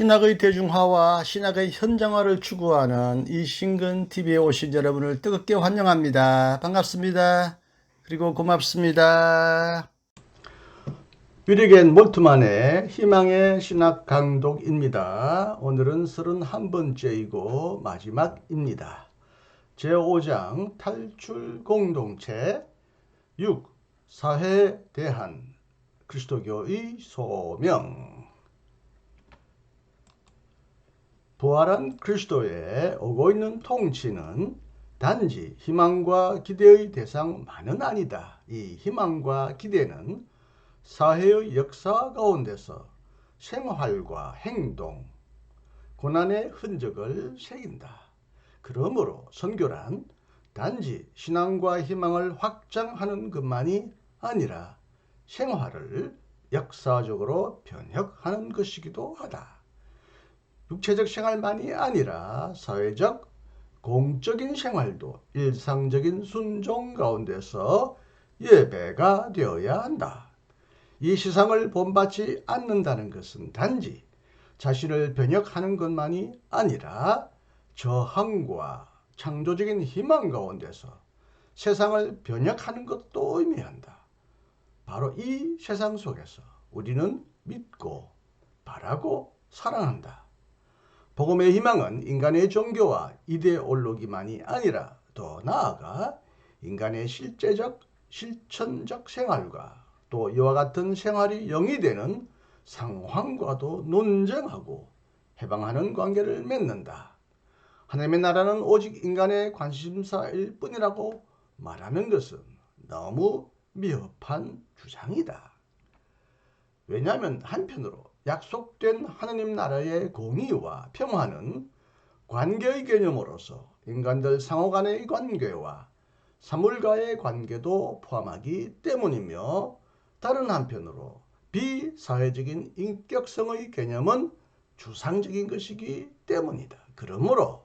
신학의 대중화와 신학의 현장화를 추구하는 이 신근 TV에 오신 여러분을 뜨겁게 환영합니다. 반갑습니다. 그리고 고맙습니다. 위리겐 몰트만의 희망의 신학 강독입니다. 오늘은 31번째이고 마지막입니다. 제5장 탈출 공동체 6. 사회에 대한 그리스도교의 소명 부활한 그리스도에 오고 있는 통치는 단지 희망과 기대의 대상만은 아니다. 이 희망과 기대는 사회의 역사 가운데서 생활과 행동, 고난의 흔적을 새긴다. 그러므로 선교란 단지 신앙과 희망을 확장하는 것만이 아니라 생활을 역사적으로 변혁하는 것이기도 하다. 육체적 생활만이 아니라 사회적, 공적인 생활도 일상적인 순종 가운데서 예배가 되어야 한다. 이 세상을 본받지 않는다는 것은 단지 자신을 변혁하는 것만이 아니라 저항과 창조적인 희망 가운데서 세상을 변혁하는 것도 의미한다. 바로 이 세상 속에서 우리는 믿고 바라고 사랑한다. 복음의 희망은 인간의 종교와 이데올로기만이 아니라 더 나아가 인간의 실제적 실천적 생활과 또 이와 같은 생활이 영이 되는 상황과도 논쟁하고 해방하는 관계를 맺는다. 하나님의 나라는 오직 인간의 관심사일 뿐이라고 말하는 것은 너무 미흡한 주장이다. 왜냐하면 한편으로 약속된 하나님 나라의 공의와 평화는 관계의 개념으로서 인간들 상호 간의 관계와 사물과의 관계도 포함하기 때문이며 다른 한편으로 비사회적인 인격성의 개념은 주상적인 것이기 때문이다. 그러므로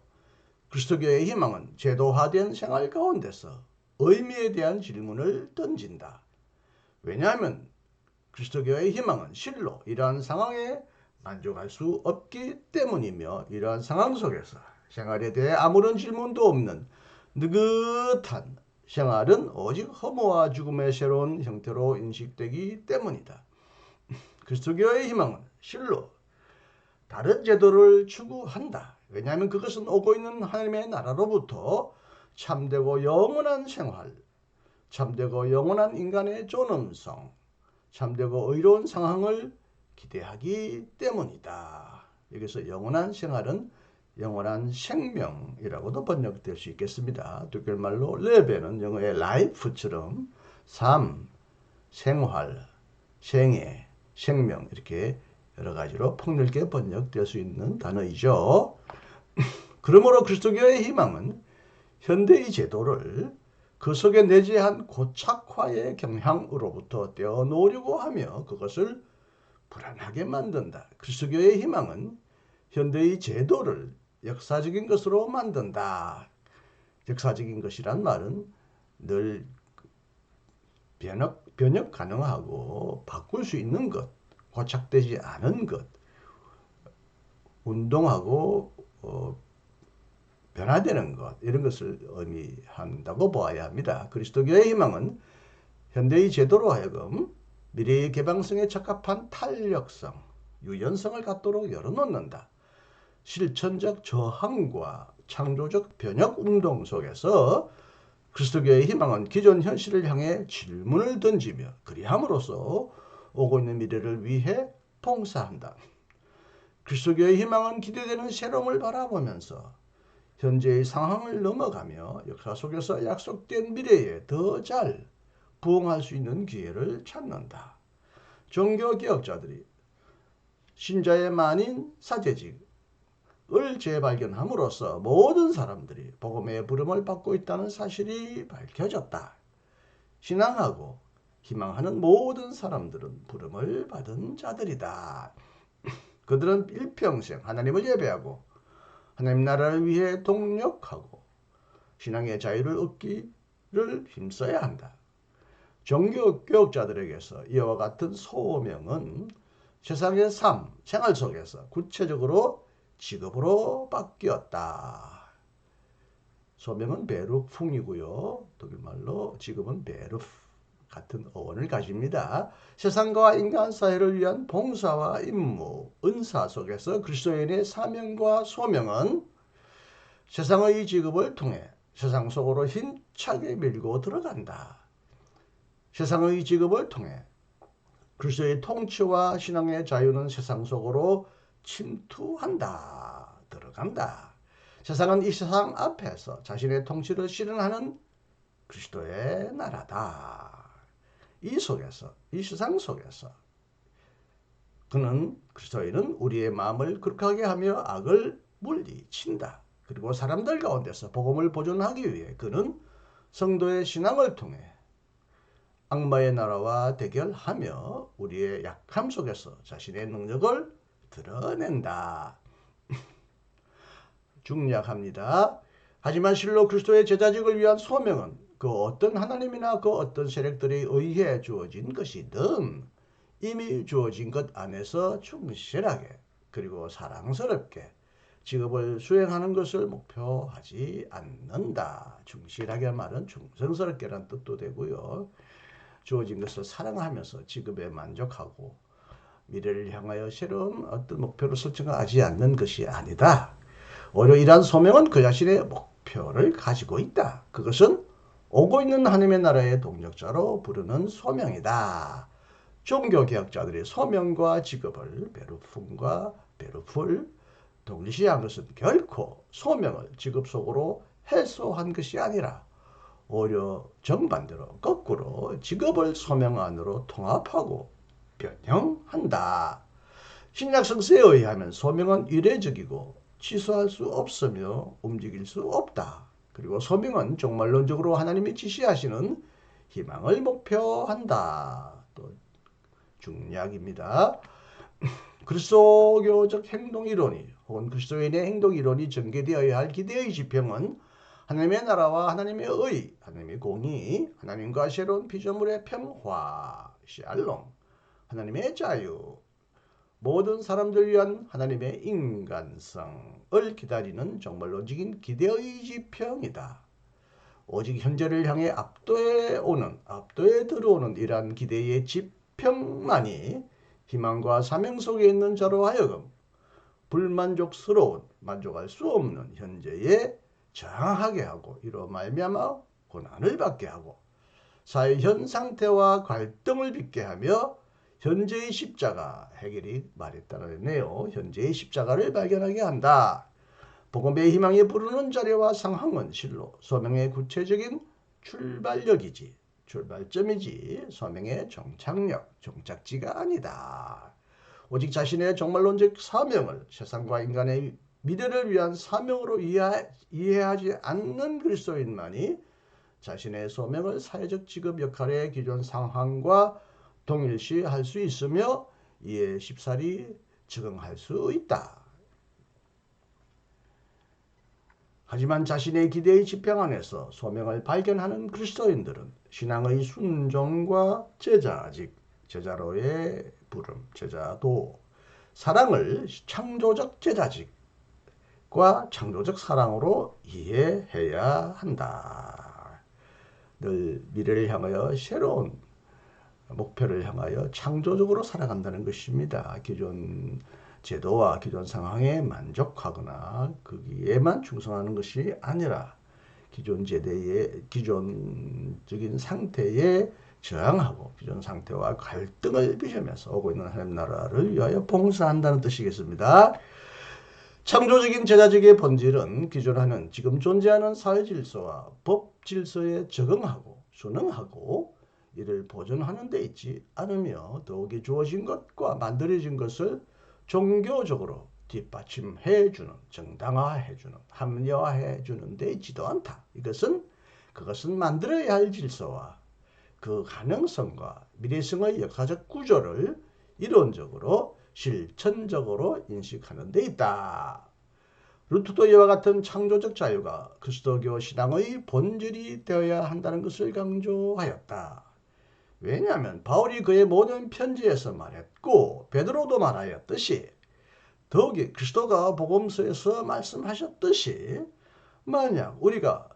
그리스도교의 희망은 제도화된 생활 가운데서 의미에 대한 질문을 던진다. 왜냐하면 그리스도교의 희망은 실로 이러한 상황에 만족할 수 없기 때문이며 이러한 상황 속에서 생활에 대해 아무런 질문도 없는 느긋한 생활은 오직 허무와 죽음의 새로운 형태로 인식되기 때문이다. 그리스도교의 희망은 실로 다른 제도를 추구한다. 왜냐하면 그것은 오고 있는 하나님의 나라로부터 참되고 영원한 생활, 참되고 영원한 인간의 존엄성, 참되고 의로운 상황을 기대하기 때문이다. 여기서 영원한 생활은 영원한 생명이라고도 번역될 수 있겠습니다. 독일말로 레베는 영어의 life처럼 삶, 생활, 생애, 생명 이렇게 여러 가지로 폭넓게 번역될 수 있는 단어이죠. 그러므로 그리스도교의 희망은 현대의 제도를 그 속에 내재한 고착화의 경향으로부터 떼어놓으려고 하며 그것을 불안하게 만든다. 그리스도교의 희망은 현대의 제도를 역사적인 것으로 만든다. 역사적인 것이란 말은 늘 변혁, 변혁 가능하고 바꿀 수 있는 것, 고착되지 않은 것, 운동하고 어, 변화되는 것 이런 것을 의미한다고 보아야 합니다. 그리스도교의 희망은 현대의 제도로 하여금 미래의 개방성에 적합한 탄력성, 유연성을 갖도록 열어놓는다. 실천적 저항과 창조적 변혁 운동 속에서 그리스도교의 희망은 기존 현실을 향해 질문을 던지며 그리함으로써 오고 있는 미래를 위해 봉사한다. 그리스도교의 희망은 기대되는 새로움을 바라보면서 현재의 상황을 넘어가며 역사 속에서 약속된 미래에 더 잘 부응할 수 있는 기회를 찾는다. 종교 개혁자들이 신자의 만인 사제직을 재발견함으로써 모든 사람들이 복음의 부름을 받고 있다는 사실이 밝혀졌다. 신앙하고 희망하는 모든 사람들은 부름을 받은 자들이다. 그들은 일평생 하나님을 예배하고 하나님 나라를 위해 동력하고 신앙의 자유를 얻기를 힘써야 한다. 종교 교육자들에게서 이와 같은 소명은 세상의 삶, 생활 속에서 구체적으로 직업으로 바뀌었다. 소명은 베르풍이고요. 독일말로 직업은 베르프 같은 어원을 가집니다. 세상과 인간 사회를 위한 봉사와 임무, 은사 속에서 그리스도인의 사명과 소명은 세상의 직업을 통해 세상 속으로 힘차게 밀고 들어간다. 세상의 직업을 통해 그리스도의 통치와 신앙의 자유는 세상 속으로 침투한다. 들어간다. 세상은 이 세상 앞에서 자신의 통치를 실현하는 그리스도의 나라다. 이 속에서, 이 세상 속에서 그는 그리스도인은 우리의 마음을 그렇게 하며 악을 물리친다. 그리고 사람들 가운데서 복음을 보존하기 위해 그는 성도의 신앙을 통해 악마의 나라와 대결하며 우리의 약함 속에서 자신의 능력을 드러낸다. 중략합니다. 하지만 실로 그리스도의 제자직을 위한 소명은 그 어떤 하나님이나 그 어떤 세력들에 의해 주어진 것이든 이미 주어진 것 안에서 충실하게 그리고 사랑스럽게 직업을 수행하는 것을 목표하지 않는다. 충실하게 말은 충성스럽게란 뜻도 되고요. 주어진 것을 사랑하면서 직업에 만족하고 미래를 향하여 새로운 어떤 목표를 설정하지 않는 것이 아니다. 오히려 이러한 소명은 그 자신의 목표를 가지고 있다. 그것은 오고 있는 하나님의 나라의 동력자로 부르는 소명이다. 종교개혁자들이 소명과 직업을 베르품과 베르풀 동일시한 것은 결코 소명을 직업 속으로 해소한 것이 아니라 오히려 정반대로 거꾸로 직업을 소명 안으로 통합하고 변형한다. 신약 성서에 의하면 소명은 이례적이고 취소할 수 없으며 움직일 수 없다. 그리고 소명은 종말론적으로 하나님이 지시하시는 희망을 목표한다. 또 중략입니다. 그리스도교적 행동 이론이 혹은 그리스도인의 행동 이론이 전개되어야 할 기대의 지평은 하나님의 나라와 하나님의 의, 하나님의 공의, 하나님과 새로운 피조물의 평화, 샬롬, 하나님의 자유, 모든 사람들 위한 하나님의 인간성을 기다리는 정말론적인 기대의 지평이다. 오직 현재를 향해 압도해 오는, 압도해 들어오는 이러한 기대의 지평만이 희망과 사명 속에 있는 자로 하여금 불만족스러운, 만족할 수 없는 현재에 저항하게 하고 이로 말미암아 고난을 받게 하고 사회 현 상태와 갈등을 빚게 하며 현재의 십자가 해결이 말했다는네요. 현재의 십자가를 발견하게 한다. 복음의 희망에 부르는 자료와 상황은 실로 소명의 구체적인 출발력이지 출발점이지 소명의 정착력, 종착지가 아니다. 오직 자신의 정말론적 사명을 세상과 인간의 미래를 위한 사명으로 이해, 이해하지 않는 그리스도인만이 자신의 소명을 사회적 직업 역할의 기존 상황과 동일시할 수 있으며 이에 쉽사리 적응할 수 있다. 하지만 자신의 기대의 지평 안에서 소명을 발견하는 그리스도인들은 신앙의 순종과 제자, 즉 제자로의 부름, 제자도 사랑을 창조적 제자직과 창조적 사랑으로 이해해야 한다. 늘 미래를 향하여 새로운 목표를 향하여 창조적으로 살아간다는 것입니다. 기존 제도와 기존 상황에 만족하거나 거기에만 충성하는 것이 아니라 기존 제대의 기존적인 상태에 저항하고 기존 상태와 갈등을 빚으면서 오고 있는 하나님 나라를 위하여 봉사한다는 뜻이겠습니다. 창조적인 제자적의 본질은 기존하는 지금 존재하는 사회 질서와 법 질서에 적응하고 순응하고 이를 보존하는 데 있지 않으며 더욱이 주어진 것과 만들어진 것을 종교적으로 뒷받침해 주는 정당화해 주는 합리화해 주는 데 있지도 않다. 이것은 그것은 만들어야 할 질서와 그 가능성과 미래성의 역사적 구조를 이론적으로 실천적으로 인식하는 데 있다. 루트도 이와 같은 창조적 자유가 그리스도교 신앙의 본질이 되어야 한다는 것을 강조하였다. 왜냐하면 바울이 그의 모든 편지에서 말했고 베드로도 말하였듯이 더욱이 그리스도가 복음서에서 말씀하셨듯이 만약 우리가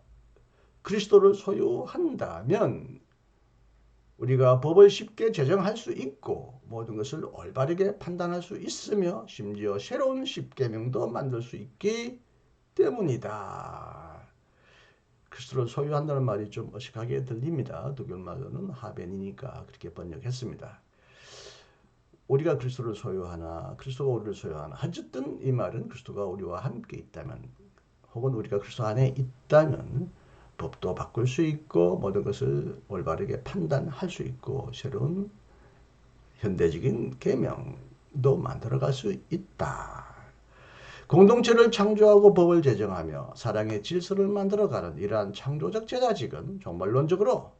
그리스도를 소유한다면 우리가 법을 쉽게 제정할 수 있고 모든 것을 올바르게 판단할 수 있으며 심지어 새로운 십계명도 만들 수 있기 때문이다. 그리스도를 소유한다는 말이 좀 어색하게 들립니다. 독일말로는 하벤이니까 그렇게 번역했습니다. 우리가 그리스도를 소유하나 그리스도가 우리를 소유하나 어쨌든 이 말은 그리스도가 우리와 함께 있다면 혹은 우리가 그리스도 안에 있다면 법도 바꿀 수 있고 모든 것을 올바르게 판단할 수 있고 새로운 현대적인 계명도 만들어갈 수 있다. 공동체를 창조하고 법을 제정하며 사랑의 질서를 만들어가는 이러한 창조적 제자직은 정말론적으로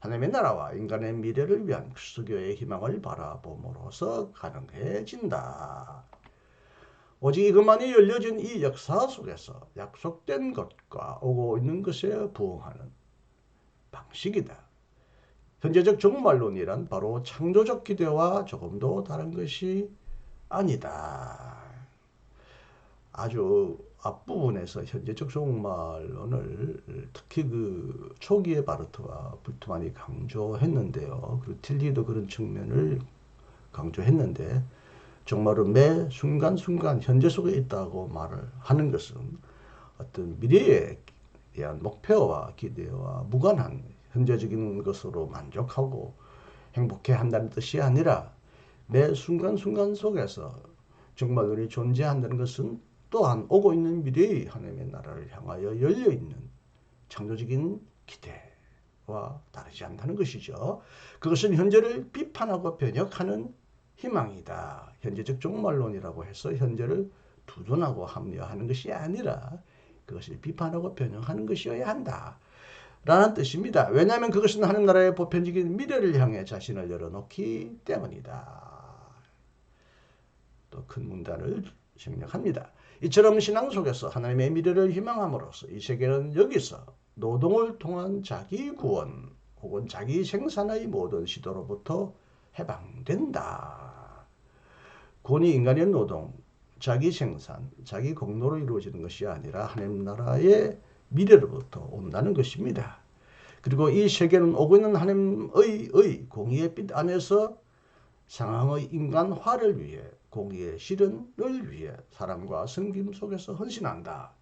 하나님의 나라와 인간의 미래를 위한 그리스도교의 희망을 바라봄으로써 가능해진다. 오직 이것만이 열려진 이 역사 속에서 약속된 것과 오고 있는 것에 부응하는 방식이다. 현재적 종말론이란 바로 창조적 기대와 조금도 다른 것이 아니다. 아주 앞부분에서 현재적 종말론을 특히 그 초기의 바르트와 불트만이 강조했는데요. 그리고 틸리도 그런 측면을 강조했는데 정말은 매 순간순간 현재 속에 있다고 말을 하는 것은 어떤 미래에 대한 목표와 기대와 무관한 현재적인 것으로 만족하고 행복해 한다는 뜻이 아니라 매 순간순간 속에서 정말 우리 존재한다는 것은 또한 오고 있는 미래의 하나님의 나라를 향하여 열려 있는 창조적인 기대와 다르지 않다는 것이죠. 그것은 현재를 비판하고 변혁하는 희망이다. 현재적 종말론이라고 해서 현재를 두둔하고 합리화하는 것이 아니라 그것을 비판하고 변형하는 것이어야 한다. 라는 뜻입니다. 왜냐하면 그것은 하나님 나라의 보편적인 미래를 향해 자신을 열어놓기 때문이다. 또 큰 문단을 생략합니다. 이처럼 신앙 속에서 하나님의 미래를 희망함으로써 이 세계는 여기서 노동을 통한 자기 구원 혹은 자기 생산의 모든 시도로부터 해방된다. 권위 인간의 노동, 자기 생산, 자기 공로로 이루어지는 것이 아니라 하나님 나라의 미래로부터 온다는 것입니다. 그리고 이 세계는 오고 있는 하나님의 의 공의의 빛 안에서 상황의 인간화를 위해 공의의 실현을 위해 사랑과 섬김 속에서 헌신한다.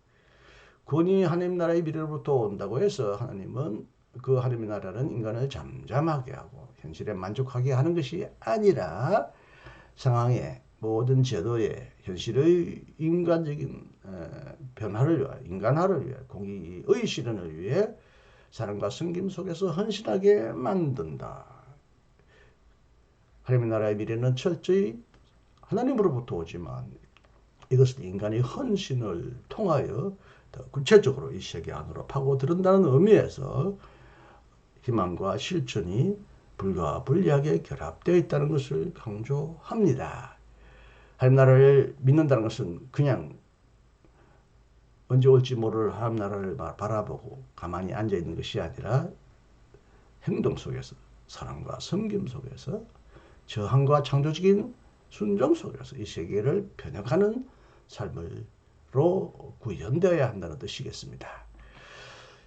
권위 하나님 나라의 미래로부터 온다고 해서 하나님은 그 하나님의 나라는 인간을 잠잠하게 하고 현실에 만족하게 하는 것이 아니라 상황에 모든 제도의 현실의 인간적인 변화를 위해 인간화를 위해 공의의 실현을 위해 사랑과 섬김 속에서 헌신하게 만든다. 하나님의 나라의 미래는 철저히 하나님으로부터 오지만 이것은 인간의 헌신을 통하여 더 구체적으로 이 세계 안으로 파고들은다는 의미에서 희망과 실천이 불과 불리하게 결합되어 있다는 것을 강조합니다. 하나님 나라를 믿는다는 것은 그냥 언제 올지 모를 하나님 나라를 바라보고 가만히 앉아 있는 것이 아니라 행동 속에서 사랑과 섬김 속에서 저항과 창조적인 순종 속에서 이 세계를 변혁하는 삶으로 구현되어야 한다는 뜻이겠습니다.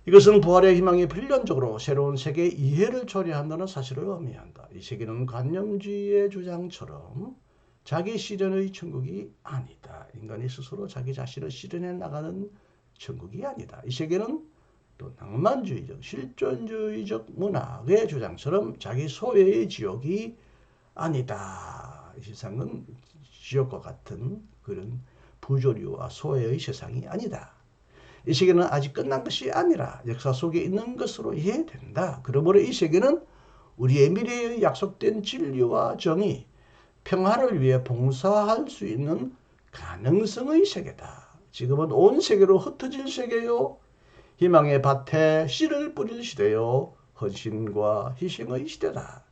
이것은 부활의 희망이 필연적으로 새로운 세계 이해를 초래한다는 사실을 의미한다. 이 세계는 관념주의의 주장처럼 자기 실현의 천국이 아니다. 인간이 스스로 자기 자신을 실현해 나가는 천국이 아니다. 이 세계는 또 낭만주의적, 실존주의적 문학의 주장처럼 자기 소외의 지옥이 아니다. 이 세상은 지옥과 같은 그런 부조리와 소외의 세상이 아니다. 이 세계는 아직 끝난 것이 아니라 역사 속에 있는 것으로 이해된다. 그러므로 이 세계는 우리의 미래에 약속된 진리와 정의, 평화를 위해 봉사할 수 있는 가능성의 세계다. 지금은 온 세계로 흩어질 세계요. 희망의 밭에 씨를 뿌릴 시대요. 헌신과 희생의 시대다.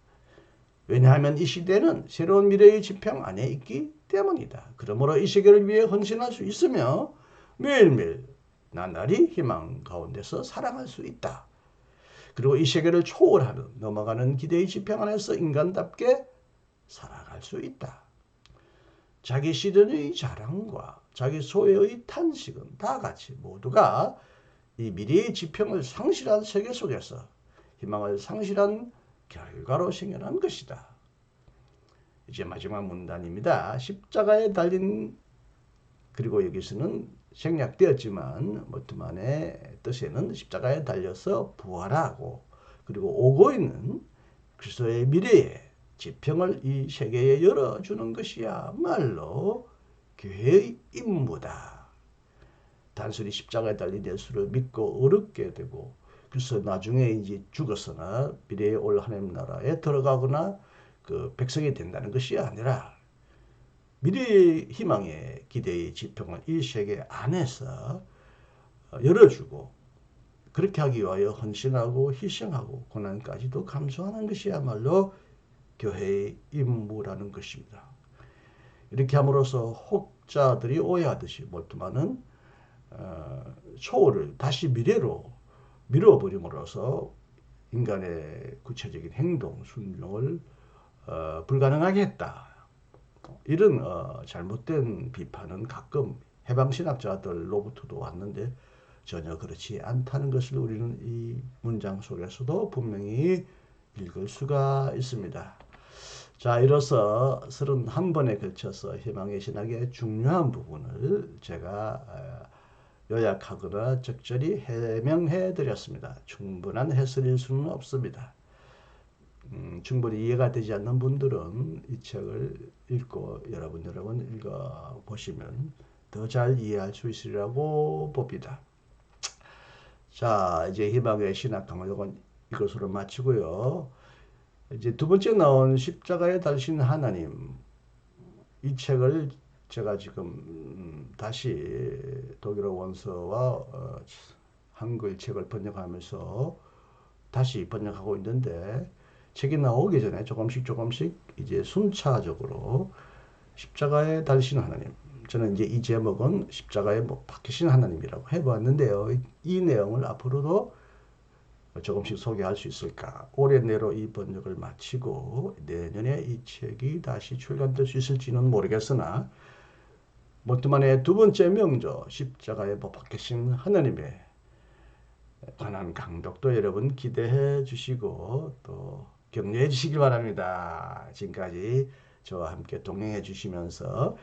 왜냐하면 이 시대는 새로운 미래의 지평 안에 있기 때문이다. 그러므로 이 세계를 위해 헌신할 수 있으며 매일매일 나날이 희망 가운데서 살아갈 수 있다. 그리고 이 세계를 초월하는 넘어가는 기대의 지평 안에서 인간답게 살아갈 수 있다. 자기 시련의 자랑과 자기 소외의 탄식은 다 같이 모두가 이 미래의 지평을 상실한 세계 속에서 희망을 상실한 결과로 생겨난 것이다. 이제 마지막 문단입니다. 십자가에 달린 그리고 여기서는 생략되었지만 모트만의 뜻에는 십자가에 달려서 부활하고 그리고 오고 있는 그리스도의 미래에 지평을 이 세계에 열어주는 것이야말로 교회의 임무다. 단순히 십자가에 달린 예수를 믿고 어렵게 되고 그래서 나중에 이제 죽어서나 미래에 올 하나님 나라에 들어가거나 그 백성이 된다는 것이 아니라 미래의 희망의 기대의 지평을 이 세계 안에서 열어주고 그렇게 하기 위하여 헌신하고 희생하고 고난까지도 감수하는 것이야말로 교회의 임무라는 것입니다. 이렇게 함으로써 혹자들이 오해하듯이 몰트만은 어, 초월을 다시 미래로 밀어버림으로써 인간의 구체적인 행동, 순종을 어, 불가능하게 했다. 이런 어, 잘못된 비판은 가끔 해방신학자들로부터도 왔는데 전혀 그렇지 않다는 것을 우리는 이 문장 속에서도 분명히 읽을 수가 있습니다. 자, 이로써 31번에 걸쳐서 희망의 신학의 중요한 부분을 제가 어, 요약하거나 적절히 해명해 드렸습니다. 충분한 해설일 수는 없습니다. 음, 충분히 이해가 되지 않는 분들은 이 책을 읽고 여러분 여러분 읽어 보시면 더 잘 이해할 수 있으리라고 봅니다. 자, 이제 희망의 신학 강력은 이것으로 마치고요. 이제 두 번째 나온 십자가에 달신 하나님 이 책을 제가 지금 음, 다시 독일어 원서와 어, 한글 책을 번역하면서 다시 번역하고 있는데 책이 나오기 전에 조금씩 조금씩 이제 순차적으로 십자가에 달리신 하나님. 저는 이제 이 제목은 십자가에 못 박히신 하나님이라고 해보았는데요. 이 내용을 앞으로도 조금씩 소개할 수 있을까? 올해 내로 이 번역을 마치고 내년에 이 책이 다시 출간될 수 있을지는 모르겠으나 모트만의 두 번째 명조 십자가에 못 박히신 하나님의 관한 강독도 여러분 기대해 주시고 또 격려해 주시기 바랍니다. 지금까지 저와 함께 동행해 주시면서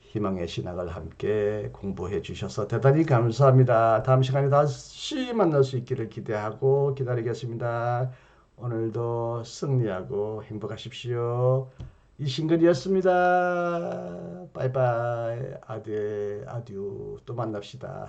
희망의 신학을 함께 공부해 주셔서 대단히 감사합니다. 다음 시간에 다시 만날 수 있기를 기대하고 기다리겠습니다. 오늘도 승리하고 행복하십시오. 이신근이었습니다. 바이바이. 아듀, 아듀. 또 만납시다.